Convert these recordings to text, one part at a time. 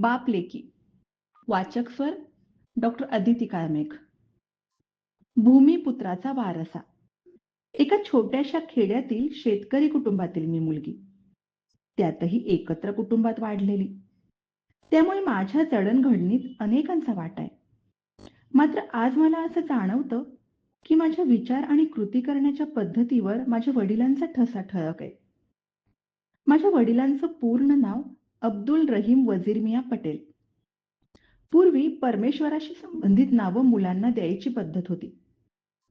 बाप लेकी वाचक स्वर डॉक्टर अदिती काळमेघ. भूमिपुत्राचा वारसा. एका छोट्याशा खेड्यातील शेतकरी कुटुंबातील मी मुलगी. त्यातही एकत्र कुटुंबात वाढलेली. त्यामुळे माझ्या जडणघडणीत अनेकांचा वाटा आहे. मात्र आज मला असं जाणवतं की माझ्या विचार आणि कृती करण्याच्या पद्धतीवर माझ्या वडिलांचा ठसा ठळक आहे. माझ्या वडिलांचं पूर्ण नाव अब्दुल रहीम वजीर मिया पटेल. पूर्वी परमेश्वराशी संबंधित नावं मुलांना द्यायची पद्धत होती.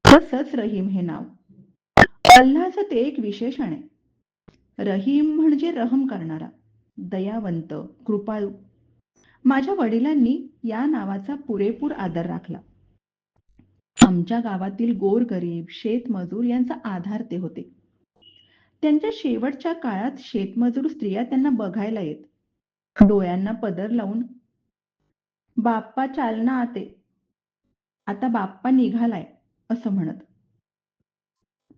तसंच रहीम हे नाव. अल्लाचं ते एक विशेषण आहे रहीम म्हणजे रहम करणारा दयावंत कृपाळू. माझ्या वडिलांनी या नावाचा पुरेपूर आदर राखला. आमच्या गावातील गोरगरीब शेतमजूर यांचा आधार ते होते. त्यांच्या शेवटच्या काळात शेतमजूर स्त्रिया त्यांना बघायला येत. डोळ्यांना पदर लावून बाप्पा चालना आते आता बाप्पा निघालाय असं म्हणत.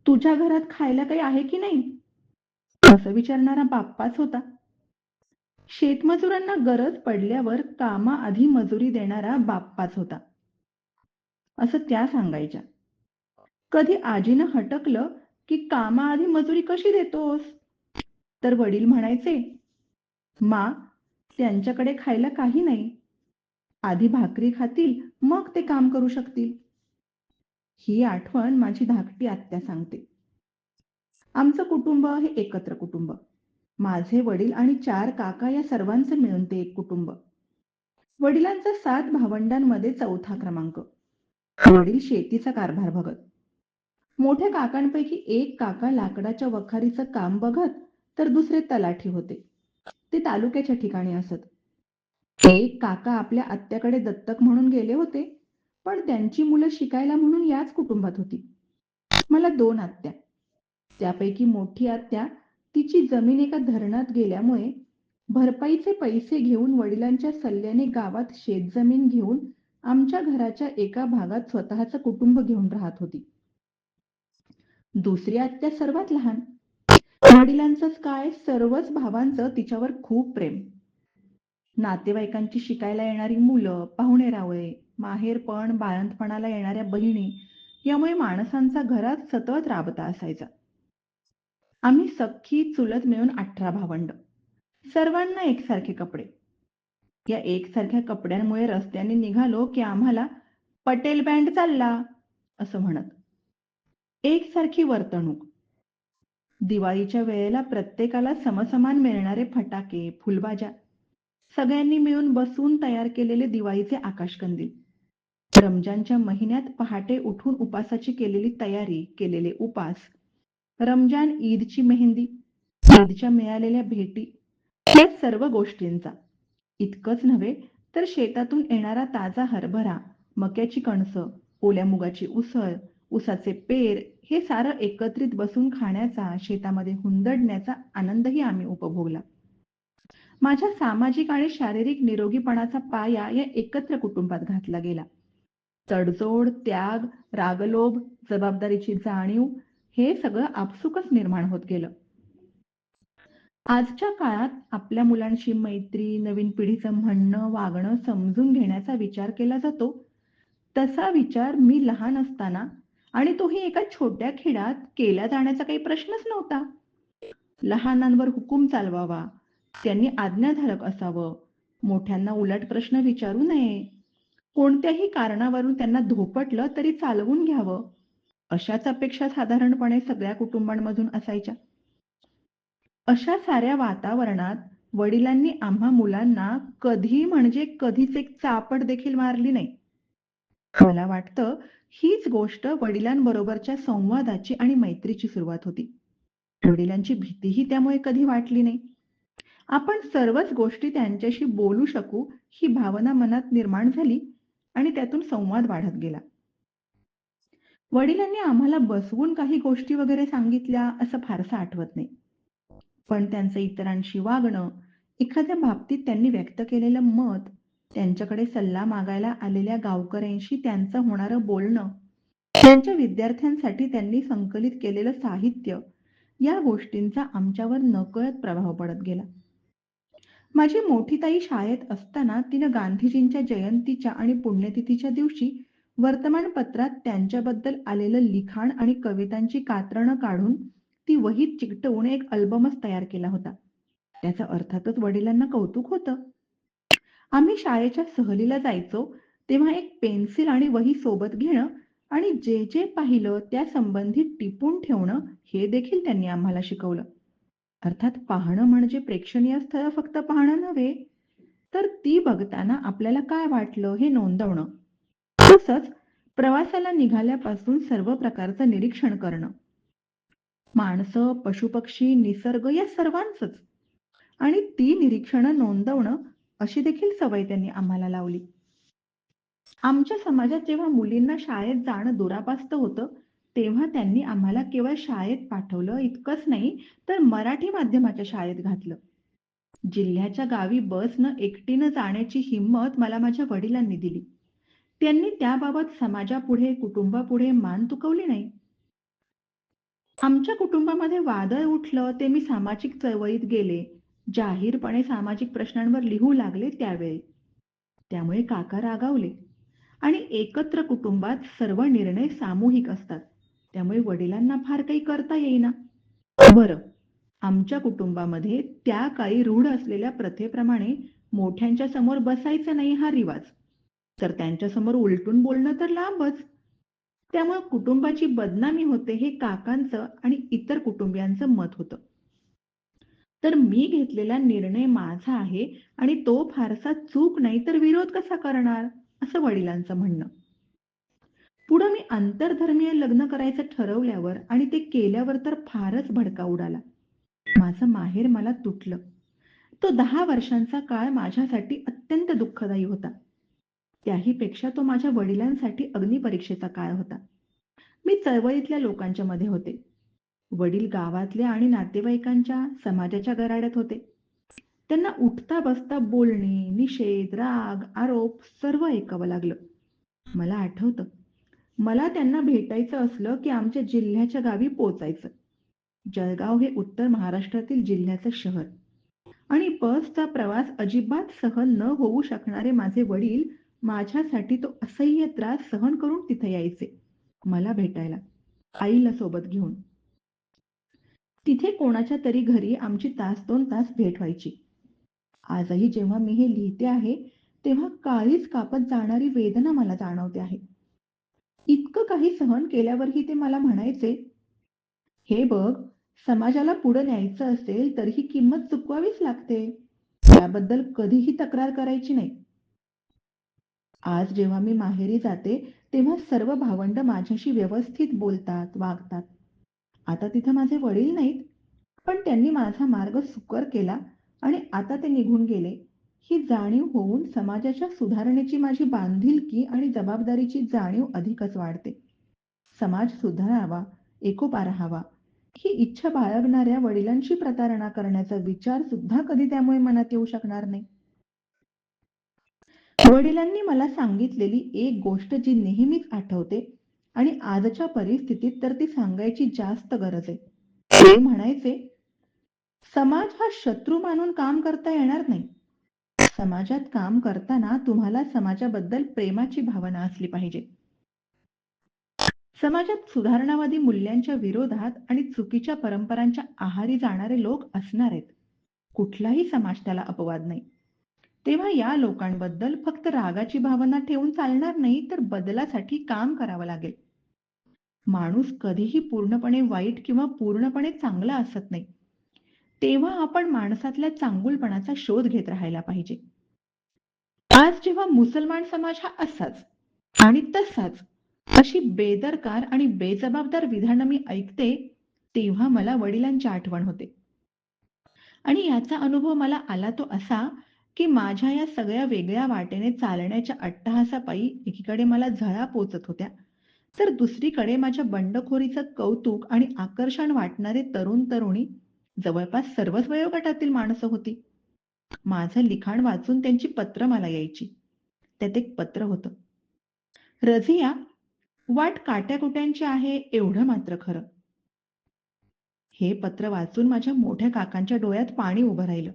तुझ्या घरात खायला काही आहे की नाही? असं विचारणारा बाप्पाच होता. शेतमजुरांना गरज पडल्यावर कामाआधी मजुरी देणारा बाप्पाच होता. असं त्या सांगायच्या. कधी आजीनं हटकलं की कामाआधी मजुरी कशी देतोस? तर वडील म्हणायचे मा त्यांच्याकडे खायला काही नाही. आधी भाकरी खातील मग ते काम करू शकतील. ही आठवण माझी धाकटी आत्या सांगते. आमचं कुटुंब हे एकत्र कुटुंब. माझे वडील आणि चार काका या सर्वांचं मिळून ते एक कुटुंब. वडिलांचा सात भावंडांमध्ये चौथा क्रमांक. वडील शेतीचा कारभार बघत. मोठ्या काकांपैकी एक काका लाकडाच्या वखारीचं काम बघत तर दुसरे तलाठी होते. ते तालुक्याच्या ठिकाणी असत. एक काका आपल्या आत्याकडे दत्तक म्हणून गेले होते पण त्यांची मुलं शिकायला म्हणून याच कुटुंबात होती. मला दोन आत्या. त्यापैकी मोठी आत्या तिची जमीन एका धरणात गेल्यामुळे भरपाईचे पैसे घेऊन वडिलांच्या सल्ल्याने गावात शेतजमीन घेऊन आमच्या घराच्या एका भागात स्वतःच कुटुंब घेऊन राहत होती. दुसरी आत्या सर्वात लहान. वडिलांचंच काय? सर्वच भावांचं तिच्यावर खूप प्रेम. नातेवाईकांची शिकायला येणारी मुलं पाहुणे रावळे माहेरपण बाळंतपणाला येणाऱ्या बहिणी यामुळे माणसांचा घरात सतत राबता असायचा. आम्ही सख्खी चुलत मिळून अठरा भावंड. सर्वांना एकसारखे कपडे. या एकसारख्या कपड्यांमुळे रस्त्याने निघालो की आम्हाला पटेल बँड चालला असं म्हणत. एकसारखी वर्तणूक. दिवाळीच्या वेळेला प्रत्येकाला समसमान मिळणारे फटाके फुलबाजा सगळ्यांनी मिळून बसून तयार केलेले दिवाळीचे आकाशकंदील. रमजानच्या महिन्यात पहाटे उठून उपासाची केलेली तयारी केलेले उपास. रमजान ईदची मेहंदी ईदच्या मिळालेल्या भेटी या सर्व गोष्टींचा. इतकंच नव्हे तर शेतातून येणारा ताजा हरभरा मक्याची कणसं ओल्या मुगाची उसळ उसाचे पेर हे सारं एकत्रित बसून खाण्याचा शेतामध्ये हुंदडण्याचा आनंदही आम्ही उपभोगला. माझ्या सामाजिक आणि शारीरिक निरोगीपणाचा पाया या एकत्र कुटुंबात घातला गेला. तडजोड त्याग रागलोभ जबाबदारीची जाणीव हे सगळं आपसुकच निर्माण होत गेलं. आजच्या काळात आपल्या मुलांशी मैत्री नवीन पिढीचं म्हणणं वागणं समजून घेण्याचा विचार केला जातो. तसा विचार मी लहान असताना आणि तोही एका छोट्या खेळात केला जाण्याचा काही प्रश्नच नव्हता. लहानांवर हुकूम चालवावा त्यांनी आज्ञाधारक असावं मोठ्यांना उलट प्रश्न विचारू नये. कोणत्याही कारणावरून त्यांना धोपटलं तरी चालवून घ्यावं. अशाच अपेक्षा साधारणपणे सगळ्या कुटुंबांमधून असायच्या. अशा साऱ्या वातावरणात वडिलांनी आम्हा मुलांना कधी म्हणजे कधीच एक चापट देखील मारली नाही. मला वाटतं हीच गोष्ट वडिलांबरोबरच्या संवादाची आणि मैत्रीची सुरुवात होती. वडिलांची भीतीही त्यामुळे कधी वाटली नाही. आपण सर्वच गोष्टी त्यांच्याशी बोलू शकू ही भावना मनात निर्माण झाली आणि त्यातून संवाद वाढत गेला. वडिलांनी आम्हाला बसवून काही गोष्टी वगैरे सांगितल्या असं फारसं आठवत नाही. पण त्यांचं इतरांशी वागणं एखाद्या बाबतीत त्यांनी व्यक्त केलेलं मत त्यांच्याकडे सल्ला मागायला आलेल्या गावकऱ्यांशी त्यांचं होणारं बोलणं त्यांच्या विद्यार्थ्यांसाठी त्यांनी संकलित केलेलं साहित्य या गोष्टींचा आमच्यावर नकळत प्रभाव पडत गेला. माझी मोठी ताई शाळेत असताना तिनं गांधीजींच्या जयंतीच्या आणि पुण्यतिथीच्या दिवशी वर्तमानपत्रात त्यांच्याबद्दल आलेलं लिखाण आणि कवितांची कात्रणं काढून ती वहीत चिकटवून एक अल्बमच तयार केला होता. त्याचा अर्थातच वडिलांना कौतुक होतं. आम्ही शाळेच्या सहलीला जायचो तेव्हा एक पेन्सिल आणि वही सोबत घेणं आणि जे जे पाहिलं त्या संबंधित टिपून ठेवणं हे देखील त्यांनी आम्हाला शिकवलं. अर्थात पाहणं म्हणजे प्रेक्षणीय स्थळ फक्त पाहणं नव्हे तर ती बघताना आपल्याला काय वाटलं हे नोंदवणं. तसंच प्रवासाला निघाल्यापासून सर्व प्रकारचं निरीक्षण करणं. माणसं पशुपक्षी निसर्ग या सर्वांचंच. आणि ती निरीक्षणं नोंदवणं अशी देखील सवय त्यांनी आम्हाला लावली. आमच्या समाजात जेव्हा मुलींना शाळेत जाणं दुरापास्त होतं तेव्हा त्यांनी आम्हाला केवळ शाळेत पाठवलं इतकंच नाही तर मराठी माध्यमाच्या शाळेत घातलं. जिल्ह्याच्या गावी बसनं एकटीनं जाण्याची हिंमत मला माझ्या वडिलांनी दिली. त्यांनी त्याबाबत समाजापुढे कुटुंबापुढे मान तुकवली नाही. आमच्या कुटुंबामध्ये वादळ उठलं ते मी सामाजिक चळवळीत गेले जाहीरपणे सामाजिक प्रश्नांवर लिहू लागले त्यावेळी. त्यामुळे काका रागावले. आणि एकत्र कुटुंबात सर्व निर्णय सामूहिक असतात. त्यामुळे वडिलांना फार काही करता येईना. बरं आमच्या कुटुंबामध्ये त्या काळी रूढ असलेल्या प्रथेप्रमाणे मोठ्यांच्या समोर बसायचं नाही हा रिवाज. तर त्यांच्यासमोर उलटून बोलणं तर लांबच. त्यामुळे कुटुंबाची बदनामी होते हे काकांचं आणि इतर कुटुंबियांचं मत होतं. तर मी घेतलेला निर्णय माझा आहे आणि तो फारसा चूक नाही तर विरोध कसा करणार? असं वडिलांचं म्हणणं. पुढं मी आंतरधर्मीय लग्न करायचं ठरवल्यावर आणि ते केल्यावर तर फारच भडका उडाला. माझं माहेर मला तुटलं. तो दहा वर्षांचा काळ माझ्यासाठी अत्यंत दुःखदायी होता. त्याहीपेक्षा तो माझ्या वडिलांसाठी अग्निपरीक्षेचा काळ होता. मी चळवळीतल्या लोकांच्या मध्ये होते. वडील गावातल्या आणि नातेवाईकांच्या समाजाच्या गराड्यात होते. त्यांना उठता बसता बोलणे निषेध राग आरोप सर्व ऐकावं लागलं. मला आठवतं मला त्यांना भेटायचं असलं की आमच्या जिल्ह्याच्या गावी पोचायचं. जळगाव हे उत्तर महाराष्ट्रातील जिल्ह्याचं शहर. आणि बसचा प्रवास अजिबात सहन न होऊ शकणारे माझे वडील माझ्यासाठी तो असह्य त्रास सहन करून तिथे यायचे मला भेटायला आईला सोबत घेऊन. तिथे कोणाच्या तरी घरी आमची तास दोन तास भेट व्हायची. आजही जेव्हा मी हे लिहिते आहे तेव्हा काळीच कापत जाणारी वेदना मला जाणवते आहे. इतकं काही सहन केल्यावरही ते मला म्हणायचे हे बघ समाजाला पुढे न्यायचं असेल तर ही किंमत चुकवावीच लागते. त्याबद्दल कधीही तक्रार करायची नाही. आज जेव्हा मी माहेरी जाते तेव्हा सर्व भावंड माझ्याशी व्यवस्थित बोलतात वागतात. आता तिथं माझे वडील नाहीत पण त्यांनी माझा मार्ग सुकर केला आणि आता ते निघून गेले. ही जाणीव होऊन समाजाच्या सुधारणेची माझी बांधिलकी आणि जबाबदारीची जाणीव अधिकच वाढते. समाज सुधारावा एकोपा राहावा ही इच्छा बाळगणाऱ्या वडिलांशी प्रतारणा करण्याचा विचार सुद्धा कधी त्यामुळे मनात येऊ शकणार नाही. वडिलांनी मला सांगितलेली एक गोष्ट जी नेहमीच आठवते आणि आजच्या परिस्थितीत तर ती सांगायची जास्त गरज आहे. ते म्हणायचे समाज हा शत्रू मानून काम करता येणार नाही. समाजात काम करताना तुम्हाला समाजाबद्दल प्रेमाची भावना असली पाहिजे. समाजात सुधारणावादी मूल्यांच्या विरोधात आणि चुकीच्या परंपरांच्या आहारी जाणारे लोक असणार आहेत. कुठलाही समाज त्याला अपवाद नाही. तेव्हा या लोकांबद्दल फक्त रागाची भावना ठेवून चालणार नाही तर बदलासाठी काम करावं लागेल. माणूस कधीही पूर्णपणे वाईट किंवा पूर्णपणे चांगला असत नाही. तेव्हा आपण माणसातल्या चांगुलपणाचा शोध घेत राहायला पाहिजे. आज जेव्हा मुसलमान समाज हा असाच आणि तसाच अशी बेदरकार आणि बेजबाबदार विधानं मी ऐकते तेव्हा मला वडिलांची आठवण होते. आणि याचा अनुभव मला आला तो असा की माझ्या या सगळ्या वेगळ्या वाटेने चालण्याच्या अट्टहासापायी एकीकडे मला झळा पोचत होत्या. तर दुसरीकडे माझ्या बंडखोरीचं कौतुक आणि आकर्षण वाटणारे तरुण तरुणी जवळपास सर्वच वयोगटातील माणसं होती. माझं लिखाण वाचून त्यांची पत्र मला यायची. त्यात एक पत्र होतं. रझिया वाट काट्याकुट्यांची आहे एवढं मात्र खरं. हे पत्र वाचून माझ्या मोठ्या काकांच्या डोळ्यात पाणी उभं राहिलं.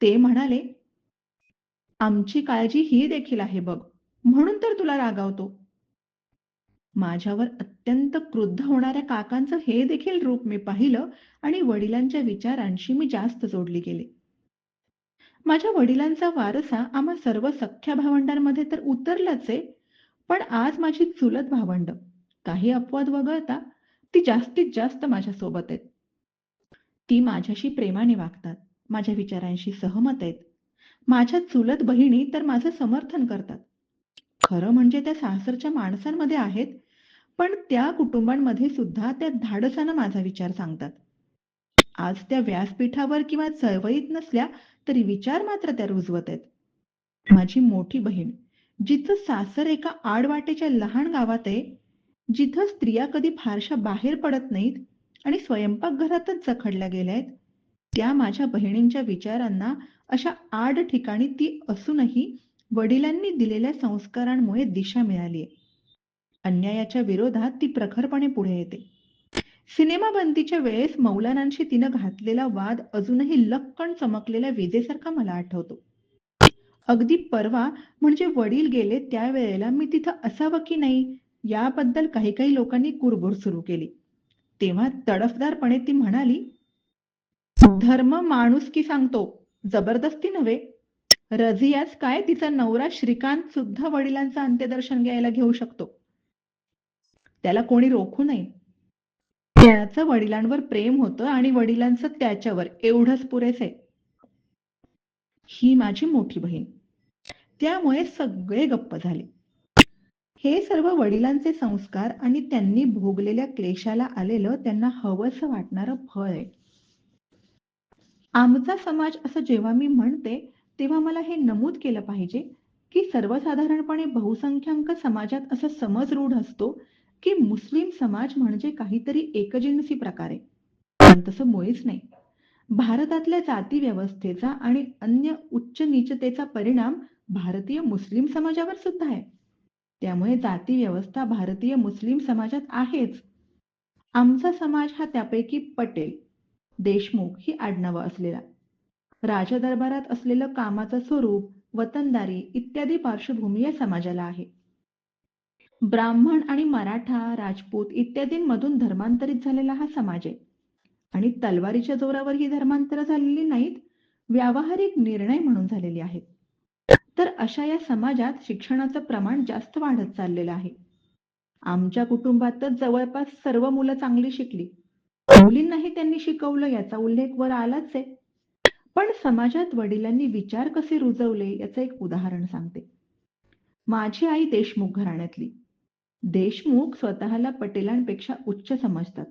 ते म्हणाले, "आमची काळजी ही देखील आहे बघ, म्हणून तर तुला रागावतो." माझ्यावर अत्यंत क्रुद्ध होणाऱ्या काकांचं हे देखील रूप मी पाहिलं आणि वडिलांच्या विचारांशी मी जास्त जोडली गेले. माझ्या वडिलांचा वारसा आम्हा सर्व सख्ख्या भावंडांमध्ये तर उतरलाच आहे, पण आज माझी चुलत भावंड, काही अपवाद वगळता, ती जास्तीत जास्त माझ्यासोबत आहेत. ती माझ्याशी प्रेमाने वागतात, माझ्या विचारांशी सहमत आहेत. माझ्या चुलत बहिणी तर माझं समर्थन करतात. खरं म्हणजे त्या सासरच्या माणसांमध्ये आहेत, पण त्या कुटुंबांमध्ये सुद्धा त्या धाडसानं माझा विचार सांगतात. आज त्या व्यासपीठावर किंवा चळवळीत नसल्या तरी विचार मात्र त्या रुजवत आहेत. माझी मोठी बहीण, जिचं सासर एका आडवाटेच्या लहान गावात आहे, जिथं स्त्रिया कधी फारशा बाहेर पडत नाहीत आणि स्वयंपाकघरातच जखडल्या गेल्या आहेत, त्या माझ्या बहिणींच्या विचारांना अशा आड ठिकाणी ती असूनही वडिलांनी दिलेल्या संस्कारांमुळे दिशा मिळालीय. अन्यायाच्या विरोधात ती प्रखरपणे पुढे येते. सिनेमा बंदीच्या वेळेस मौलानांशी तिनं घातलेला वाद अजूनही लक्कन चमकलेल्या विजेसारखा मला आठवतो. अगदी परवा म्हणजे वडील गेले त्यावेळेला मी तिथं असावं की नाही याबद्दल काही काही लोकांनी कुरबुर सुरू केली. तेव्हा तडफदारपणे ती म्हणाली, "धर्म माणूस की सांगतो, जबरदस्ती नव्हे. रझियास काय तिचा नवरा श्रीकांत सुद्धा वडिलांचं अंत्यदर्शन घ्यायला घेऊ शकतो. त्याला कोणी रोखू नये. त्याचं वडिलांवर प्रेम होतं आणि वडिलांचं त्याच्यावर एवढंच पुरेसं आहे." ही माझी मोठी बहीण. त्यामुळे सगळे गप्प झाले. हे सर्व वडिलांचे संस्कार आणि त्यांनी भोगलेल्या क्लेशाला आलेलं त्यांना हवंसं वाटणारं फळ आहे. आमचा समाज असं जेव्हा मी म्हणते, तेव्हा मला हे नमूद केलं पाहिजे की सर्वसाधारणपणे बहुसंख्याक समाजात असा समज रूढ असतो की मुस्लिम समाज म्हणजे काहीतरी एकजिनसी प्रकार आहे. पण तसं मुळीच नाही. भारतातल्या जाती व्यवस्थेचा आणि अन्य उच्च-नीचतेचा परिणाम भारतीय मुस्लिम समाजावर सुद्धा आहे. त्यामुळे जाती व्यवस्था भारतीय मुस्लिम समाजात आहेच. आमचा समाज हा त्यापैकी पटेल, देशमुख ही आडनावं असलेला. राजदरबारात असलेलं कामाचं स्वरूप, वतनदारी इत्यादी पार्श्वभूमी या समाजाला आहे. ब्राह्मण आणि मराठा, राजपूत इत्यादींमधून धर्मांतरित झालेला हा समाज आहे. आणि तलवारीच्या जोरावर ही धर्मांतर झालेली नाहीत, व्यावहारिक निर्णय म्हणून झालेली आहेत. तर अशा या समाजात शिक्षणाचं प्रमाण जास्त वाढत चाललेलं आहे. आमच्या कुटुंबातच जवळपास सर्व मुलं चांगली शिकली. मुलींनाही त्यांनी शिकवलं याचा उल्लेख वर आलाच आहे. पण समाजात वडिलांनी विचार कसे रुजवले याचं एक उदाहरण सांगते. माझी आई देशमुख घराण्यातली. देशमुख स्वतःला पटेलांपेक्षा उच्च समजतात.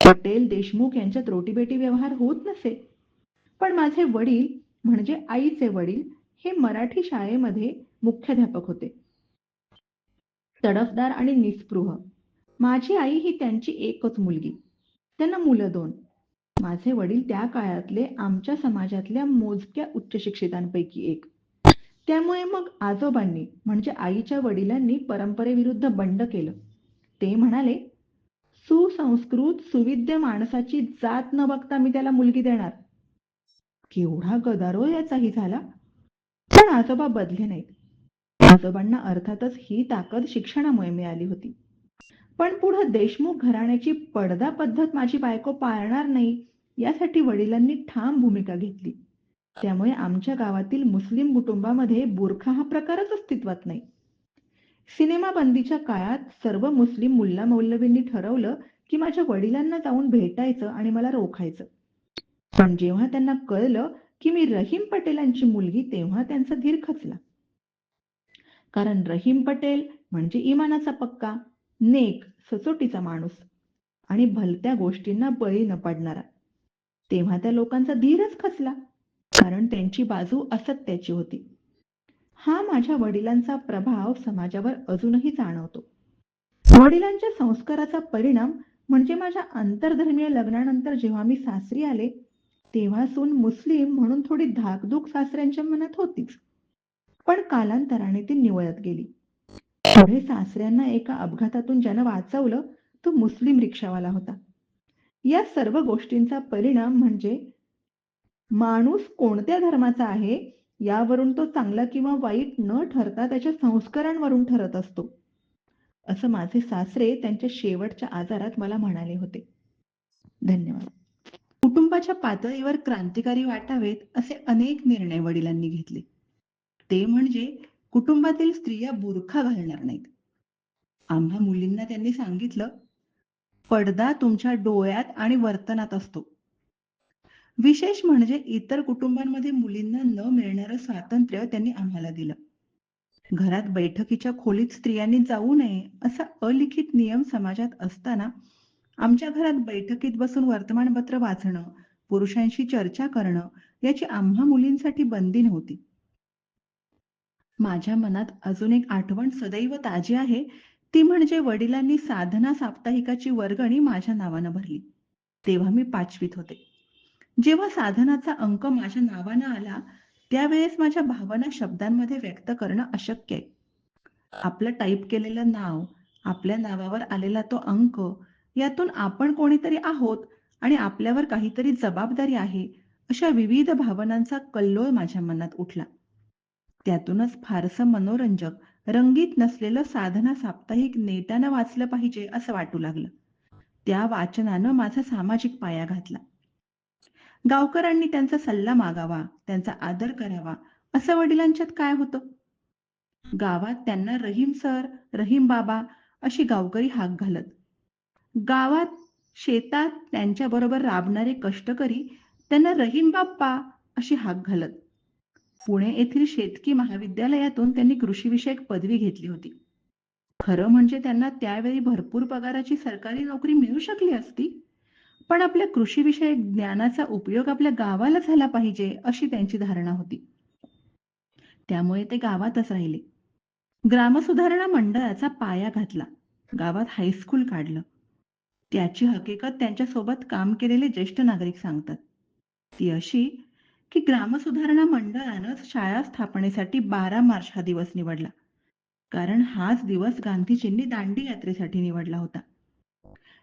पटेल देशमुख यांच्यात रोटीबेटी व्यवहार होत नसे. पण माझे वडील म्हणजे आईचे वडील हे मराठी शाळेमध्ये मुख्याध्यापक होते. तडफदार आणि निस्पृह. माझी आई ही त्यांची एकच मुलगी. त्यांना मुलं दोन. माझे वडील त्या काळातले आमच्या समाजातल्या मोजक्या उच्च शिक्षितांपैकी एक. त्यामुळे मग आजोबांनी म्हणजे आईच्या वडिलांनी परंपरेविरुद्ध बंड केलं. ते म्हणाले, "सुसंस्कृत, सुविद्य माणसाची जात न बघता मी त्याला मुलगी देणार." केवढा गदारोळ याचाही झाला. पण आजोबा बदले नाहीत. आजोबांना अर्थातच ही ताकद शिक्षणामुळे मिळाली होती. पण पुढं देशमुख घराण्याची पडदा पद्धत माझी बायको पाळणार नाही यासाठी वडिलांनी ठाम भूमिका घेतली. त्यामुळे आमच्या गावातील मुस्लिम कुटुंबामध्ये बुरखा हा प्रकारच अस्तित्वात नाही. सिनेमा बंदीच्या काळात सर्व मुस्लिम मुल्ला मौलवींनी ठरवलं की माझ्या वडिलांना जाऊन भेटायचं आणि मला रोखायचं. पण जेव्हा त्यांना कळलं की मी रहीम पटेलांची मुलगी तेव्हा त्यांचा धीर खचला. कारण रहीम पटेल म्हणजे इमानाचा पक्का, नेक, सचोटीचा माणूस आणि भलत्या गोष्टींना बळी न पडणारा. तेव्हा त्या लोकांचा धीरच खचला. कारण त्यांची बाजू असत्याची होती. हा माझ्या वडिलांचा प्रभाव समाजावर अजूनही जाणवतो. वडिलांच्या संस्काराचा परिणाम म्हणजे माझ्या आंतरधर्मीय लग्नानंतर जेव्हा मी सासरी आले, तेव्हा सून मुस्लिम म्हणून थोडी धाकधूक सासऱ्यांच्या मनात होतीच. पण कालांतराने ती निवळत गेली. पुढे सासऱ्यांना एका अपघातातून ज्यानं वाचवलं तो मुस्लिम रिक्षावाला होता. या सर्व गोष्टींचा परिणाम म्हणजे माणूस कोणत्या धर्माचा आहे यावरून तो चांगला किंवा वाईट न ठरता त्याच्या संस्कारांवरून ठरत असतो. असं माझे सासरे त्यांच्या शेवटच्या आजारात मला म्हणाले होते. धन्यवाद. कुटुंबाच्या पातळीवर क्रांतिकारी वाटावेत असे अनेक निर्णय वडिलांनी घेतले. ते म्हणजे कुटुंबातील स्त्रिया बुरखा घालणार नाहीत. आम्हा मुलींना त्यांनी सांगितलं पडदा तुमच्या डोळ्यात आणि वर्तनात असतो. विशेष म्हणजे इतर कुटुंबांमध्ये मुलींना न मिळणारं स्वातंत्र्य त्यांनी आम्हाला दिलं. घरात बैठकीच्या खोलीत स्त्रियांनी जाऊ नये असा अलिखित नियम समाजात असताना आमच्या घरात बैठकीत बसून वर्तमानपत्र वाचणं पुरुषांशी चर्चा करणं याची आम्हा मुलींसाठी बंदी नव्हती. माझ्या मनात अजून एक आठवण सदैव ताजी आहे. ती म्हणजे वडिलांनी साधना साप्ताहिकाची वर्गणी माझ्या नावानं भरली. तेव्हा मी पाचवीत होते. जेव्हा साधनाचा अंक माझ्या नावानं आला त्यावेळेस माझ्या भावना शब्दांमध्ये व्यक्त करणं अशक्य आहे. आपलं टाईप केलेलं नाव आपल्या नावावर आलेला तो अंक यातून आपण कोणीतरी आहोत आणि आपल्यावर काहीतरी जबाबदारी आहे अशा विविध भावनांचा कल्लोळ माझ्या मनात उठला. त्यातूनच फारसं मनोरंजक रंगीत नसलेलं साधना साप्ताहिक नेटानं वाचलं पाहिजे असं वाटू लागलं. त्या वाचनानं माझा सामाजिक पाया घातला. गावकऱ्यांनी त्यांचा सल्ला मागावा त्यांचा आदर करावा असं वडिलांच्यात काय होतं? गावात त्यांना रहीम सर रहीम बाबा अशी गावकरी हाक घालत. गावात शेतात त्यांच्या बरोबर राबणारे कष्टकरी त्यांना रहीम बाप्पा अशी हाक घालत. पुणे येथील शेतकी महाविद्यालयातून त्यांनी कृषीविषयक पदवी घेतली होती. खरं म्हणजे त्यांना त्यावेळी भरपूर पगाराची सरकारी नोकरी मिळू शकली असती? पण आपल्या कृषीविषयक ज्ञानाचा उपयोग आपल्या गावाला झाला पाहिजे अशी त्यांची धारणा होती. त्यामुळे ते गावातच राहिले. ग्रामसुधारणा मंडळाचा पाया घातला. गावात हायस्कूल काढलं. त्याची हकीकत त्यांच्यासोबत काम केलेले ज्येष्ठ नागरिक सांगतात. ती अशी की ग्रामसुधारणा मंडळानं शाळा स्थापनेसाठी बारा मार्च हा दिवस निवडला. कारण हाच दिवस गांधीजींनी दांडी यात्रेसाठी निवडला होता.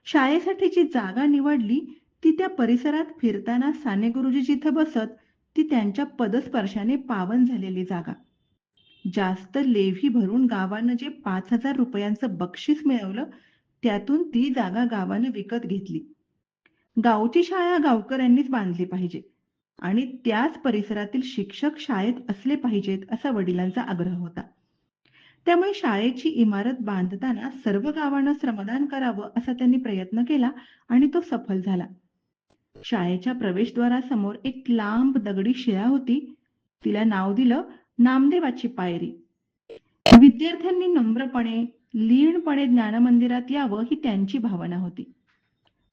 शाळेसाठी जी जागा निवडली ती त्या परिसरात फिरताना साने गुरुजी जिथं बसत ती त्यांच्या पदस्पर्शाने पावन झालेली जागा. जास्त लेव्ही भरून गावानं जे पाच हजार रुपयांचं बक्षीस मिळवलं त्यातून ती जागा गावानं विकत घेतली. गावची शाळा गावकऱ्यांनीच बांधली पाहिजे आणि त्याच परिसरातील शिक्षक शाळेत असले पाहिजेत असा वडिलांचा आग्रह होता. त्यामुळे शाळेची इमारत बांधताना सर्व गावांना श्रमदान करावं असा त्यांनी प्रयत्न केला आणि तो सफल झाला. शाळेच्या प्रवेशद्वारासमोर एक लांब दगडी शिळा होती. तिला नाव दिलं नामदेवाची पायरी. विद्यार्थ्यांनी नम्रपणे लीनपणे ज्ञानमंदिरात यावं ही त्यांची भावना होती.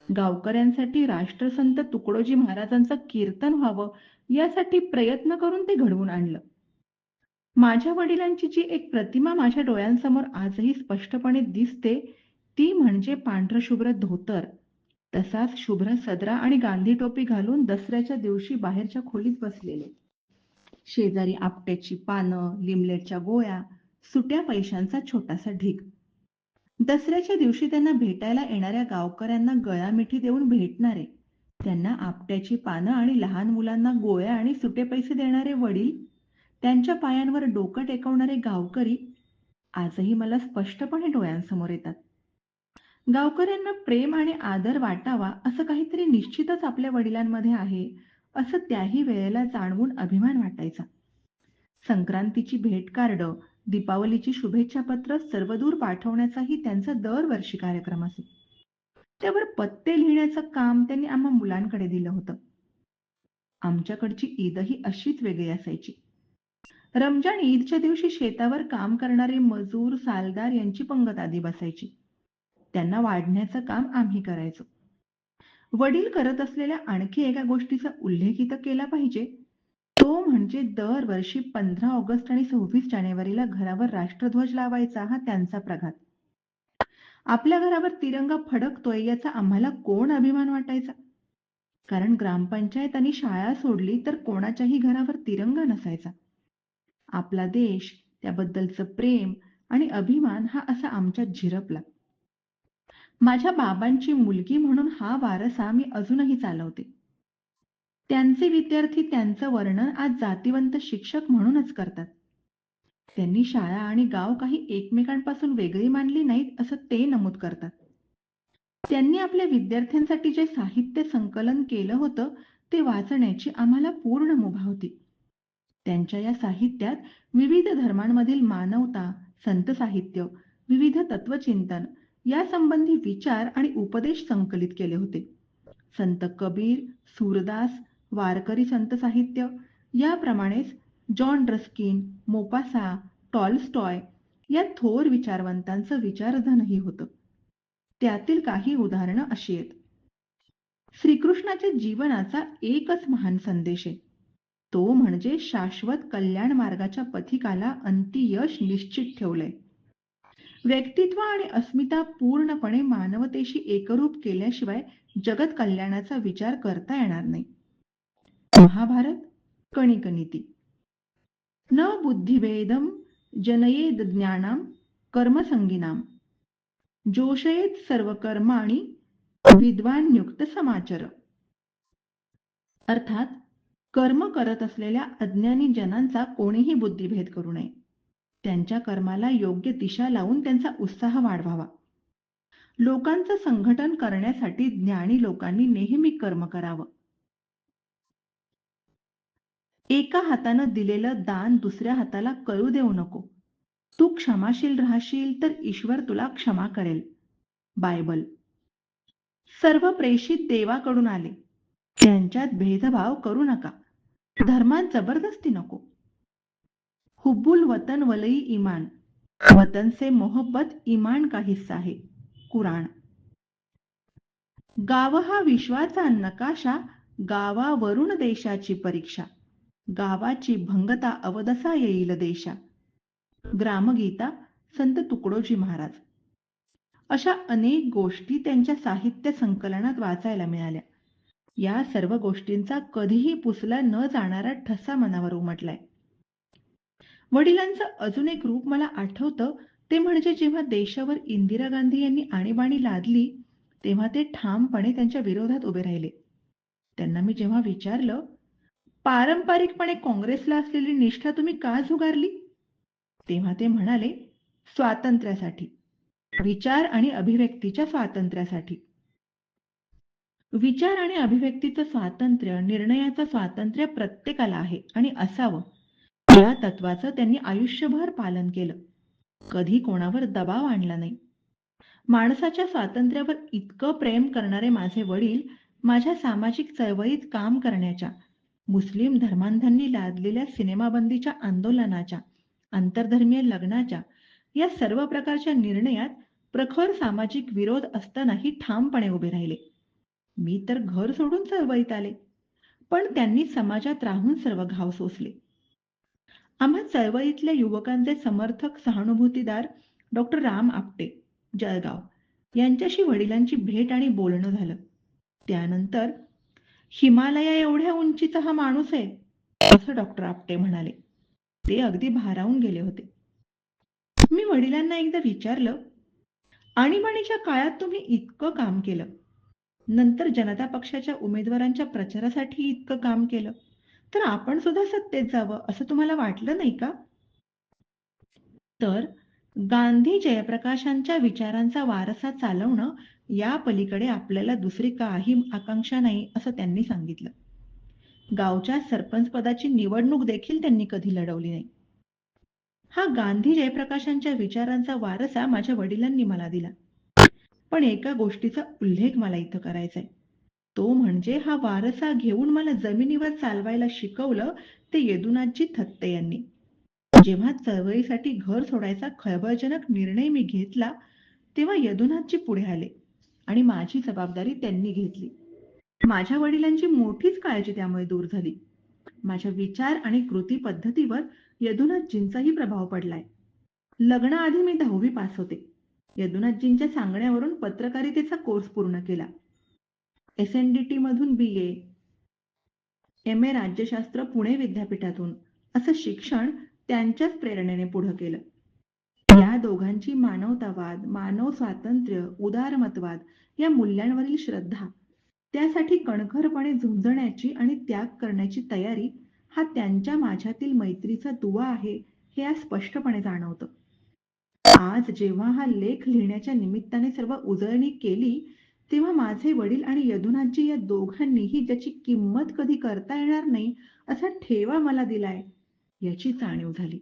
गावकऱ्यांसाठी राष्ट्रसंत तुकडोजी महाराजांचं कीर्तन व्हावं यासाठी प्रयत्न करून ते घडवून आणलं. माझ्या वडिलांची जी एक प्रतिमा माझ्या डोळ्यांसमोर आजही स्पष्टपणे दिसते ती म्हणजे पांढरशुभ्र धोतर. तसाच शुभ्र सदरा आणि गांधी टोपी घालून दसऱ्याच्या दिवशी बाहेरच्या खोलीत बसलेले. शेजारी आपट्याची पानं लिमलेटच्या गोळ्या सुट्या पैशांचा छोटासा ढीग. दसऱ्याच्या दिवशी त्यांना भेटायला येणाऱ्या गावकऱ्यांना गळामिठी देऊन भेटणारे. त्यांना आपट्याची पानं आणि लहान मुलांना गोळ्या आणि सुटे पैसे देणारे वडील त्यांच्या पायांवर डोकं टेकवणारे गावकरी आजही मला स्पष्टपणे डोळ्यांसमोर येतात. गावकऱ्यांना प्रेम आणि आदर वाटावा असं काहीतरी निश्चितच आपल्या वडिलांमध्ये आहे असं त्याही वेळेला जाणवून अभिमान वाटायचा. संक्रांतीची भेट कार्ड दीपावलीची शुभेच्छा पत्र सर्वदूर पाठवण्याचाही त्यांचा दरवर्षी कार्यक्रम असे. त्यावर पत्ते लिहिण्याचं काम त्यांनी आम्हा मुलांकडे दिलं होतं. आमच्याकडची ईदही अशीच वेगळी असायची. रमजान ईदच्या दिवशी शेतावर काम करणारे मजूर सालदार यांची पंगत आधी बसायची. त्यांना वाढण्याचं काम आम्ही करायचो. वडील करत असलेल्या आणखी एका गोष्टीचा उल्लेख इथं केला पाहिजे. तो म्हणजे दरवर्षी पंधरा ऑगस्ट आणि सव्वीस जानेवारीला घरावर राष्ट्रध्वज लावायचा हा त्यांचा प्रघात. आपल्या घरावर तिरंगा फडकतोय याचा आम्हाला कोण अभिमान वाटायचा? कारण ग्रामपंचायत आणि शाळा सोडली तर कोणाच्याही घरावर तिरंगा नसायचा. आपला देश त्याबद्दलचं प्रेम आणि अभिमान हा असा आमच्यात झिरपला. माझ्या बाबांची मुलगी म्हणून हा वारसा मी अजूनही चालवते. त्यांचे विद्यार्थी त्यांचं वर्णन आज जातीवंत शिक्षक म्हणूनच करतात. त्यांनी शाळा आणि गाव काही एकमेकांपासून वेगळी मानली नाहीत असं ते नमूद करतात. त्यांनी आपल्या विद्यार्थ्यांसाठी जे साहित्य संकलन केलं होतं ते वाचण्याची आम्हाला पूर्ण मुभा होती. त्यांच्या या साहित्यात विविध धर्मांमधील मानवता संत साहित्य विविध तत्वचिंतन या संबंधी विचार आणि उपदेश संकलित केले होते. संत कबीर सूरदास वारकरी संत साहित्य याप्रमाणेच जॉन ड्रस्किन मोपासा टॉलस्टॉय या थोर विचारवंतांचं विचारधनही होतं. त्यातील काही उदाहरणं अशी आहेत. श्रीकृष्णाच्या जीवनाचा एकच महान संदेश आहे. तो म्हणजे शाश्वत कल्याण मार्गाच्या पथिकाला अंतियश निश्चित ठेवलंय. व्यक्तित्व आणि अस्मिता पूर्णपणे मानवतेशी एकरूप केल्याशिवाय जगत कल्याणाचा विचार करता येणार नाही. महाभारत कणिकनीती. न बुद्धिभेदम जनयेद ज्ञानाम कर्मसंगीनाम जोशयेत सर्व कर्माणी विद्वान युक्त समाचार. अर्थात कर्म करत असलेल्या अज्ञानी जनांचा कोणीही बुद्धिभेद करू नये. त्यांच्या कर्माला योग्य दिशा लावून त्यांचा उत्साह वाढवावा. लोकांचं संघटन करण्यासाठी ज्ञानी लोकांनी नेहमी कर्म करावं. एका हातानं दिलेलं दान दुसऱ्या हाताला कळू देऊ नको. तू क्षमाशील राहशील तर ईश्वर तुला क्षमा करेल. बायबल. सर्व प्रेषित देवाकडून आले. त्यांच्यात भेदभाव करू नका. धर्मात जबरदस्ती नको. हुब्बुल वतन वलई इमान. वतन से मोहब्बत इमान का हिस्सा आहे. कुराण. गाव हा विश्वाचा नकाशा गावावरून देशाची परीक्षा. गावाची भंगता अवदसा येईल देशा. ग्रामगीता संत तुकडोजी महाराज. अशा अनेक गोष्टी त्यांच्या साहित्य संकलनात वाचायला मिळाल्या. या सर्व गोष्टींचा कधीही पुसला न जाणारा ठसा मनावर उमटलाय. वडिलांचं अजून एक रूप मला आठवतं ते म्हणजे जेव्हा देशावर इंदिरा गांधी यांनी आणीबाणी लादली तेव्हा ते ठामपणे त्यांच्या विरोधात उभे राहिले. त्यांना मी जेव्हा विचारलं पारंपरिकपणे काँग्रेसला असलेली निष्ठा तुम्ही का झुगारली? तेव्हा ते म्हणाले स्वातंत्र्यासाठी. विचार आणि अभिव्यक्तीच्या स्वातंत्र्यासाठी. विचार आणि अभिव्यक्तीचं स्वातंत्र्य निर्णयाचं स्वातंत्र्य प्रत्येकाला आहे आणि असावं. या तत्वाचं त्यांनी आयुष्यभर पालन केलं. कधी कोणावर दबाव आणला नाही. माणसाच्या स्वातंत्र्यावर इतकं प्रेम करणारे माझे वडील माझ्या सामाजिक चळवळीत काम करण्याच्या मुस्लिम धर्मांधांनी लादलेल्या सिनेमाबंदीच्या आंदोलनाच्या आंतरधर्मीय लग्नाच्या या सर्व प्रकारच्या निर्णयात प्रखर सामाजिक विरोध असतानाही ठामपणे उभे राहिले. मी तर घर सोडून चळवळीत आले. पण त्यांनी समाजात राहून सर्व घाव सोसले. आम्हा चळवळीतल्या युवकांचे समर्थक सहानुभूतीदार डॉक्टर राम आपटे जळगाव यांच्याशी वडिलांची भेट आणि बोलणं झालं. त्यानंतर हिमालया एवढ्या उंचीचा हा माणूस आहे असं डॉक्टर आपटे म्हणाले. ते अगदी भारावून गेले होते. मी वडिलांना एकदा विचारलं आणीबाणीच्या काळात तुम्ही इतकं काम केलं नंतर जनता पक्षाच्या उमेदवारांच्या प्रचारासाठी इतकं काम केलं. तर आपण सुद्धा सत्तेत जावं असं तुम्हाला वाटलं नाही का? तर गांधी जयप्रकाशांच्या विचारांचा वारसा चालवणं या पलीकडे आपल्याला दुसरी काही आकांक्षा नाही असं त्यांनी सांगितलं. गावच्या सरपंच पदाची निवडणूक देखील त्यांनी कधी लढवली नाही. हा गांधी जयप्रकाशांच्या विचारांचा वारसा माझ्या वडिलांनी मला दिला. पण एका गोष्टीचा उल्लेख मला इथं करायचा आहे. तो म्हणजे हा वारसा घेऊन मला जमिनीवर चालवायला शिकवलं ते यदुनाथजी थत्ते यांनी. जेव्हा चळवळीसाठी घर सोडायचा खळबळजनक निर्णय मी घेतला तेव्हा यदुनाथजी पुढे आले आणि माझी जबाबदारी त्यांनी घेतली. माझ्या वडिलांची मोठीच काळजी त्यामुळे दूर झाली. माझ्या विचार आणि कृती पद्धतीवर यदुनाथजींचाही प्रभाव पडलाय. लग्नाआधी मी दहावी पास होते. यदुनाथजींच्या सांगण्यावरून पत्रकारितेचा कोर्स पूर्ण केला एस एन डी टी मधून बी ए एम ए राज्यशास्त्र पुणे विद्यापीठातून असं शिक्षण त्यांच्याच प्रेरणेने पुढं केलं या दोघांची मानवतावाद मानव स्वातंत्र्य उदारमतवाद या मूल्यांवरील श्रद्धा त्यासाठी कणखरपणे झुंजण्याची आणि त्याग करण्याची तयारी हा त्यांच्या माझ्यातील मैत्रीचा दुवा आहे हे आज स्पष्टपणे जाणवतं. आज जेव्हा हा लेख लिहिण्याच्या निमित्ताने सर्व उजळणी केली, तेव्हा माझे वडील आणि यदुनाथजी या दोघांनीही ज्याची किंमत कधी करता येणार नाही, असा ठेवा मला दिलाय, याची जाणीव झाली.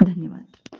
धन्यवाद.